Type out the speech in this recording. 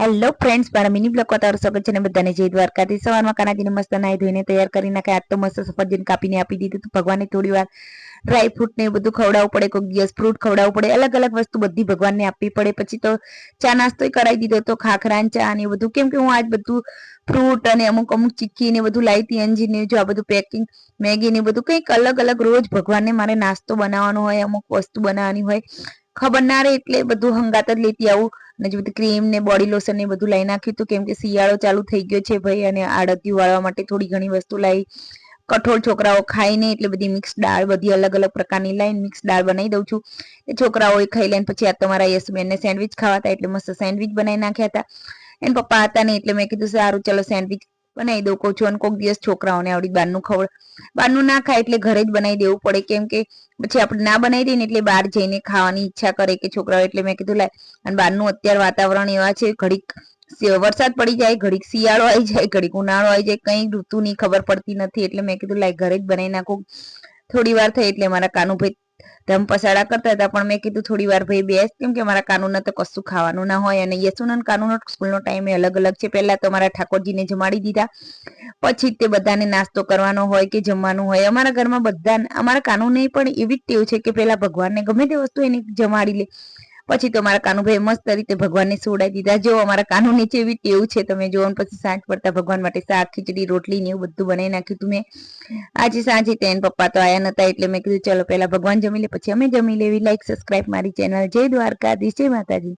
Hello friends મારા mini blog તમારું સ્વાગત છે ને બધાને જય દ્વારકાથી સવારમાં કાનાજીને મસ્ત નાઈ ધોઈને તૈયાર કરી નાખે આજ તો મસ્ત સફરજન કાપીને આપી દીધું તો ભગવાનને થોડી વાર ડ્રાય ફ્રૂટ ને બધું ખવડાવવું પડે કોઈ દિવસ ફ્રૂટ ખવડાવવું પડે. અલગ અલગ વસ્તુ બધી ભગવાનને આપવી પડે. પછી તો ચા નાસ્તો કરાવી દીધો તો ખાખરા ચા ને એ બધું. કેમ કે હું આજ બધું ફ્રૂટ અને અમુક અમુક ચીક્કી ને બધું લાવી હતી ને જો આ બધું પેકિંગ મેગી ને બધું કંઈક અલગ અલગ રોજ ભગવાનને મારે નાસ્તો બનાવવાનો હોય, અમુક વસ્તુ બનાવવાની હોય. ખબર ના રહે એટલે બધું હંગાત જ લેતી આવું. અને જે બધું ક્રીમ ને બોડી લોશન ને બધું લઈ નાખ્યું હતું. કેમ કે શિયાળો ચાલુ થઈ ગયો છે ભાઈ અને આડતિયું વાળવા માટે થોડી ઘણી વસ્તુ લાવી કઠોળ છોકરાઓ ખાઈ નહીં એટલે બધી મિક્સ દાળ બધી અલગ અલગ પ્રકારની લાઈન મિક્સ દાળ બનાવી દઉં છું. એ છોકરાઓ ખાઈ લઈને પછી આ તમારા યશબેનને સેન્ડવિચ ખાવા હતા એટલે મસ્ત સેન્ડવિચ બનાવી નાખ્યા હતા. એને પપ્પા હતા ને એટલે મેં કીધું સારું ચલો સેન્ડવિચ બનાવી દઉં કહું છું અને કોઈક દિવસ છોકરાઓને આવડી બહારનું ખવડ, બહારનું ના ખાય એટલે ઘરે જ બનાવી દેવું પડે. કેમ કે પછી આપણે ના બનાવી દઈએ ને એટલે બહાર જઈને ખાવાની ઈચ્છા કરે કે છોકરાઓ, એટલે મેં કીધું, લાય, અને બહારનું અત્યારે વાતાવરણ એવા છે, ઘડીક વરસાદ પડી જાય, ઘડીક શિયાળો આવી જાય, ઘડીક ઉનાળો આવી જાય, કઈ ઋતુની ખબર પડતી નથી. એટલે મેં કીધું, લાય, ઘરે જ બનાવી નાખું. થોડી વાર થઈ એટલે મારા કાનુભાઈ ધમ પસાડા કરતા હતા. પણ મેં કીધું થોડી વાર ભાઈ બેસ, કેમ કે મારા કાનૂન તો કશું ખાવાનું ના હોય અને યસુનન કાનૂન સ્કૂલનો ટાઈમ એ અલગ અલગ છે. પહેલા તો મારા ઠાકોરજીને જમાડી દીધા. પછી તે બધાને નાસ્તો કરવાનો હોય કે જમવાનું હોય. અમારા ઘરમાં બધા અમારા કાનૂને પણ એવી જ ટેવ છે કે પેલા ભગવાનને ગમે તે વસ્તુ એને જમાડી લે. પછી તો મારા કાનુભાઈ મસ્ત રીતે ભગવાનને સોડાઈ દીધા. જો અમારા કાનુ નીચે એવી ટેવ છે, તમે જો પછી સાંજ પડતા ભગવાન માટે શાક, ખીચડી, રોટલી ને એવું બધું બનાવી નાખ્યું તું મેં. આજે સાંજે તેન પપ્પા તો આયા નતા એટલે મેં કીધું, ચલો પેલા ભગવાન જમી લે, પછી અમે જમી લેવી. લાઈક સબસ્ક્રાઇબ મારી ચેનલ જય દ્વારકાધીશ. જય માતાજી.